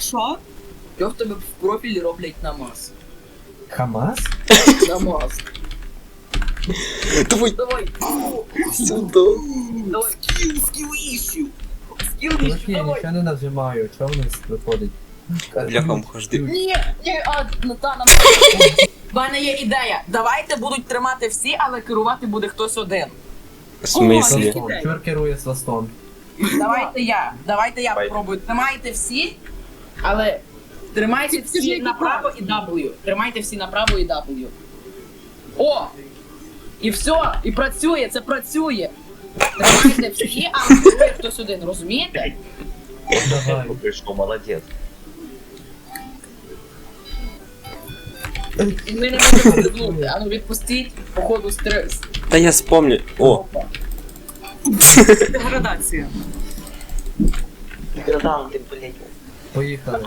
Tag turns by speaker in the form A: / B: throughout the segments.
A: Що?
B: Що в тебе в профілі роблять намаз?
C: Хамас?
B: Намаз.
D: Давай
B: Давай.
D: сюди.
B: Давай. Скіл, скіл іщу. Скіл іщу, давай.
C: нічого не нажимаю, чого в нас виходить?
D: Бляхам хожди.
B: Ні, ні, а, ну та нам. В мене є ідея. Давайте будуть тримати всі, але керувати буде хтось один.
D: В смислі?
C: Чур керує свастон.
B: Давайте я. Давайте я попробую. Тримайте всі, але тримайте всі направо і W. Тримайте всі направо і W. О! І все, і працює, це працює. Тримайте всі, але керує хтось один, розумієте?
C: Давай.
E: Молодець.
B: І ми не можемо вернути. А ну відпустіть, походу стрес.
D: Та я спомню. О,
A: Деградація.
E: Градан, ти, блядь.
C: Поїхали.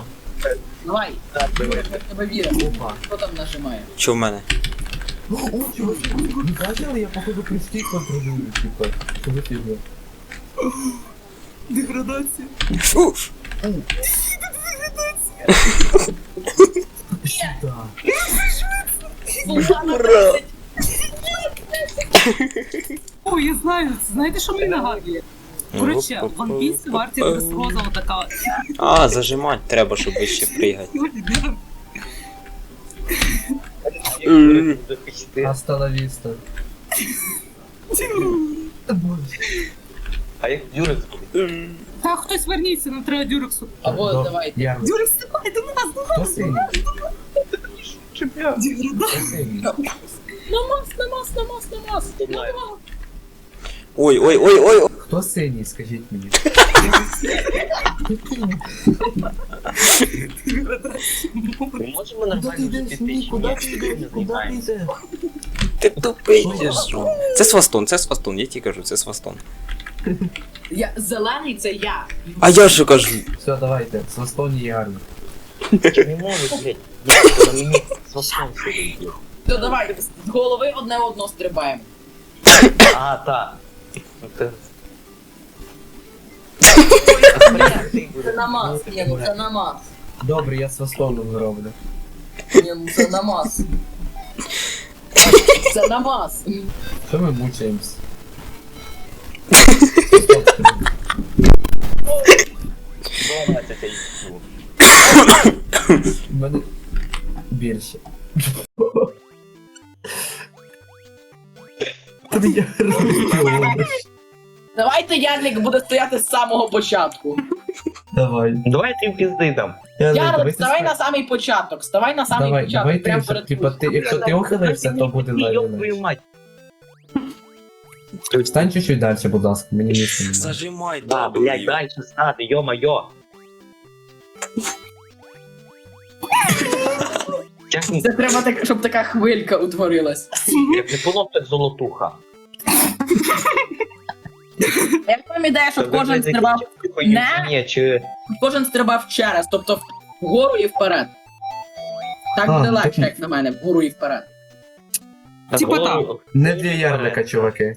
B: Давай, в тебе віримо.
C: Опа.
B: Хто там нажимає?
D: що в мене?
C: О, чуваки, ви бачили? Я походу крючки контролюю, типа. Що ви фігня?
A: Деградація.
D: Фу.
C: Сюда.
B: Султана
D: Ура!
B: 30.
A: О. Знаєте, що мені нагадує? Коротше, в Piece варті розрозова така.
D: А, зажимать треба, щоб вище пригати.
C: Боже.
E: А як Юрик буде?
A: Та хтось верніться на треба Дюрексу.
B: Або
C: До-
B: давайте.
C: Я.
A: Дюрекс, давай до нас, до
C: Хто синій?
A: Деградація.
C: Хто синій?
B: Намаз, намаз, намаз, намаз.
E: Знаю.
D: Ой, ой, ой, ой.
C: Хто синій, скажіть мені?
E: Ми можемо нормально жити піч?
D: Ти тупий чи що? Це свастон, це свастон, я ті кажу, це свастон.
B: Я, зелений це я.
D: А я що кажу?
C: Все, давайте. Свастон і Армі.
E: Не можу, блядь. Я на мені свастон сидить.
B: То давай, з голови одне одно стрибаємо.
E: А, та. Ну, ти-
B: Це намаз. Ні, ну це намаз.
C: Добре, я свастоном зроблю.
B: Ні, ну це намаз. Це намаз.
C: Що ми мучаємось?
E: Зламається цей YouTube.
C: У мене більше. Я розчув.
B: Давайте Ярлік буде стояти з самого початку.
C: Давай.
E: Давай ти пізди дам.
B: Ярлик, ставай на самий початок. Ставай на самий
C: Давай,
B: початок.
C: давай ти,
B: прямо
C: щоб,
B: перед
C: типа, ти, якщо ти ухилився, то буде
E: мать.
C: Встань чуть-чуть далі, будь ласка, мені місце немає.
D: Зажимай,
E: Да, блядь, що стати, йо-майо. Тягни,
B: Це треба так, щоб така хвилька утворилась.
E: як не було так золотуха.
B: Як вам ідея, щоб кожен
E: блядь,
B: стрибав,
E: типу
B: Не.
E: Ні, чи...
B: кожен стрибав через, тобто вгору і вперед. Так
C: А,
B: буде
C: так.
B: легше, як на мене, вгору і вперед.
A: Типа
E: О,
A: так.
C: Не для ярлика, чуваки.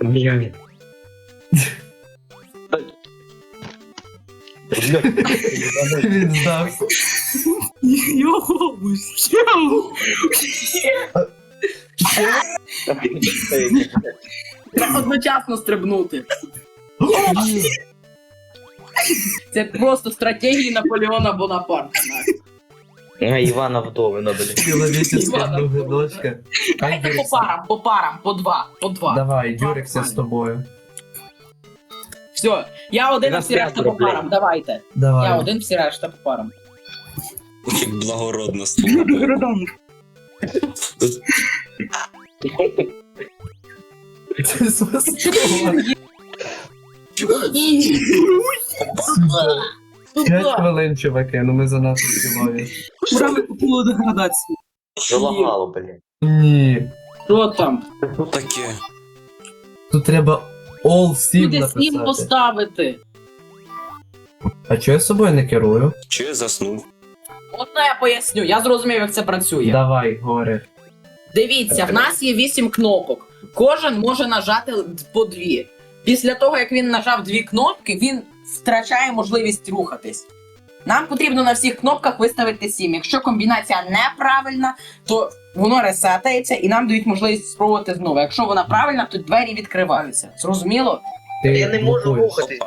E: Блядь.
C: Він здався.
A: Його.
B: Треба одночасно стрибнути. Це просто стратегії Наполеона Бонапарта.
E: А, Івана Вдовина, блядь.
C: Чоловічеська
B: Івана.
C: дочка.
B: Дайте по парам, по парам, по два, по два.
C: Давай, Дюрекся з тобою.
B: Все, я один, а всі решта по парам, давайте. Я один, всі решта по парам.
D: Як благородно.
C: Це свастон. П'ять хвилин, чуваки, ну ми занадто цілові.
A: Ура, ми купили деградацію.
E: Залагало, блядь.
C: Ні.
B: Що там?
D: Таке.
C: Тут треба all сім
B: Буде снім
C: написати.
B: поставити?
C: А чого я з собою не керую?
D: Чи заснув?
B: Одне я поясню, я зрозумів, як це працює.
C: Давай, горе.
B: Дивіться, в нас є вісім кнопок. Кожен може нажати по дві. Після того, як він нажав дві кнопки, він втрачає можливість рухатись. Нам потрібно на всіх кнопках виставити 7. Якщо комбінація неправильна, то воно ресетається і нам дають можливість спробувати знову. Якщо вона правильна, то двері відкриваються. Зрозуміло?
C: Ти
E: Я не можу рухатись.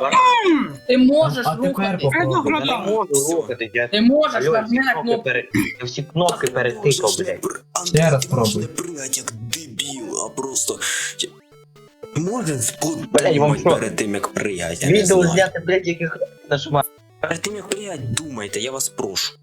B: Ти можеш
C: А
B: рухатись.
C: попробуй.
E: Я не можу рухатись. Я
B: Ти можеш
E: Алло,
B: нажми на кнопку.
E: пере- я всі кнопки перетикав, блядь.
C: Ще раз пробуй.
D: Блять, як дебіл, а просто. Може
E: Блядь,
D: перед тим, як не
E: Відео зняти, блядь, яких нажимати.
D: Перед тим, як приять, думайте, я вас прошу.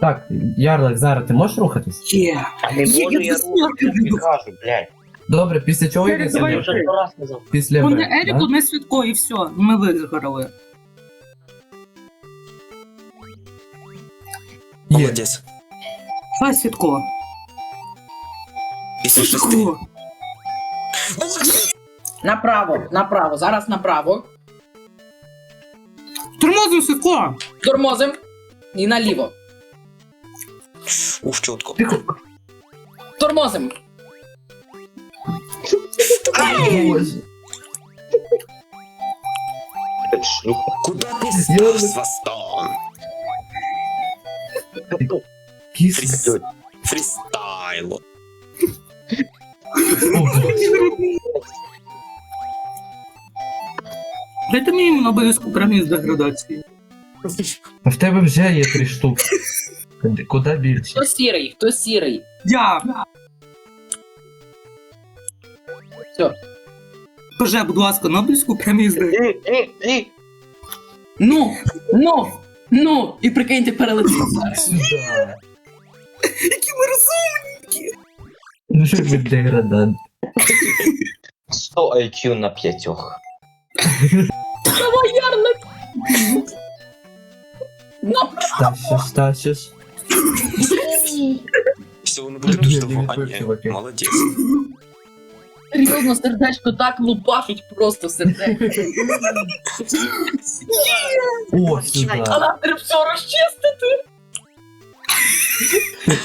C: Так, Ярлик, зараз ти можеш рухатись?
A: Є.
E: А не
A: Є,
E: можу
A: я
E: я рухатись, кажу, блядь.
C: Добре, після чого йде
A: Давай.
E: Я вже сто раз сказав.
C: Після
A: Вони Еріку,
C: да?
A: не Святко, і все. Ми виграли.
C: Є.
D: Молодець.
A: Давай Святко.
D: Після шести.
B: Направо, направо, зараз направо.
A: Тормозив Святко.
B: Тормозим. І наліво.
D: Ух, чітко.
B: Тормозим.
D: Куда ти
C: Ярлик.
D: став, Свастон?
C: Кіс.
A: Дайте мені обов'язку пірамід з деградації.
C: А в тебе вже є три штуки. Куди- Куди більше?
B: Хто сірий, хто сірий.
A: Я.
B: Все.
A: Скажи, будь ласка, Нобелівську премію з деградації.
E: І, і, і.
B: Ну, ну, ну. І прикиньте, перелетів зараз.
C: Сюди.
A: Які ми розумні.
C: Ну що ви деградант?
E: 100 IQ на п'ятьох.
B: Давай, ярлик. Ну,
C: Тащиш, тащиш.
D: Все, воно буде
C: Ні,
D: того.
C: не
D: А ні,
C: чуваки.
D: молодець.
B: серйозно, сердечко так лупашить просто сердечко.
C: О, сюди.
B: А нам треба все розчистити.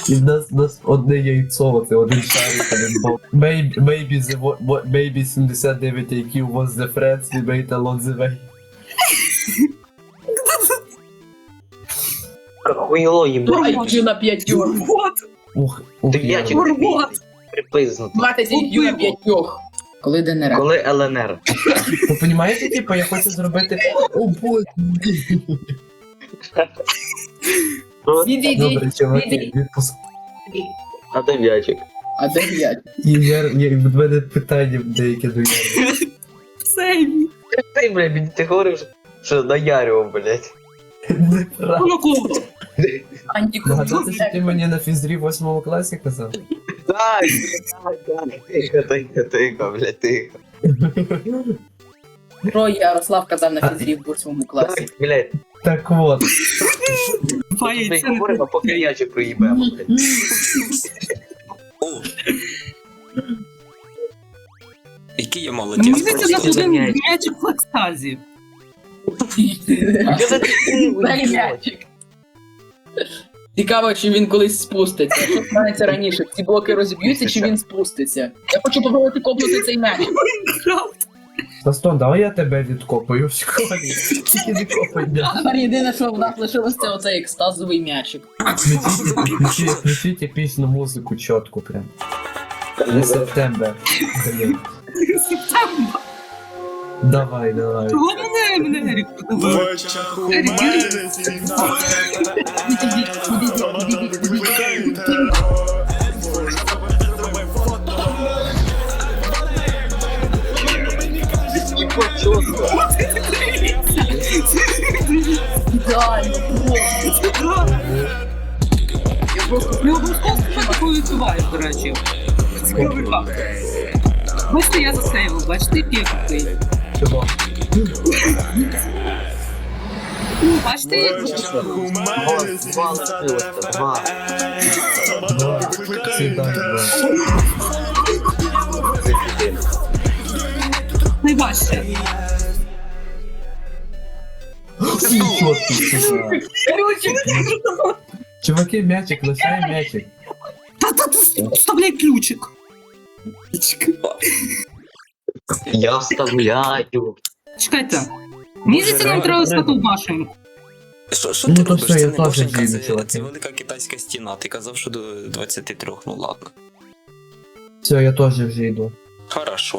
C: І в нас, в нас одне яйцо, це один шарик, один. Maybe, maybe, the, maybe 79 IQ was the friends we made along the way.
E: Хуйло їм.
B: IQ на п'ятьох.
A: Вот.
C: Ух, ух.
A: Вот.
E: припизнуто.
B: 20 IQ на п'ятьох. Коли ДНР.
E: Коли ЛНР.
C: Ви розумієте, типу, я хочу зробити... О, боже.
B: Відійдіть,
C: Добре, чуваки,
B: відійдіть.
C: відпуск.
E: А дев'ятик.
B: А де п'ять?
C: І я, я, в мене питання деякі до Ярлика.
A: Сейві.
E: Ти, блядь, ти говорив, що- що наярював, блядь.
C: Неправда.
A: Воно кого?
C: Нагадати, що ти
B: Антикордон.
C: мені на фізрі в 8 класі казав?
E: Так, так, так. Тихо, тихо, тихо, блядь, тихо.
B: Про Ярослав казав на фізрі в восьмому класі.
E: Так, блядь.
C: Так от.
E: Ми
A: яйця не
E: говоримо, поки яче проїбемо.
D: О! Який я молодець.
A: здається, у нас один м'ячик в екстазі.
E: Що за
B: м'ячик. Цікаво, чи він колись спуститься. Що станеться раніше? Ці блоки розіб'ються, чи він спуститься? Я хочу попробувати копнути цей м'ячик.
C: Бастон, давай я тебе відкопаю в школі. Тільки не копай.
B: Тепер єдине, що в нас лишилось, це оцей екстазовий м'ячик.
C: Включіть, включіть, музику чітку прям. На септембр. Блін. Давай, давай.
A: Чого мене, мене Ерік подавав? Ерік, Ерік.
B: Ідеально, просто.
A: Я просто не обов'язково себе такою відчуваю, до речі. Цікавий факт. Бачите, я засейвив, бачите, який.
C: Чого?
A: Ну, бачите, як
E: Два два.
C: Два. Сідай, два.
A: Найважче.
C: Чітко Чуваки, м'ячик, лишай м'ячик.
A: Та-та, ти вставляй ключик.
E: Я вставляю.
A: Чекайте. Здається, нам треба.
D: Що, що
C: Ну,
D: ти
C: то
D: робиш?
C: все,
D: Це
C: я
D: не
C: теж вживу,
D: це,
C: чуваки.
D: це велика китайська стіна. Ти казав, що до 23, ну ладно.
C: Все, я теж вже йду.
D: Хорошо.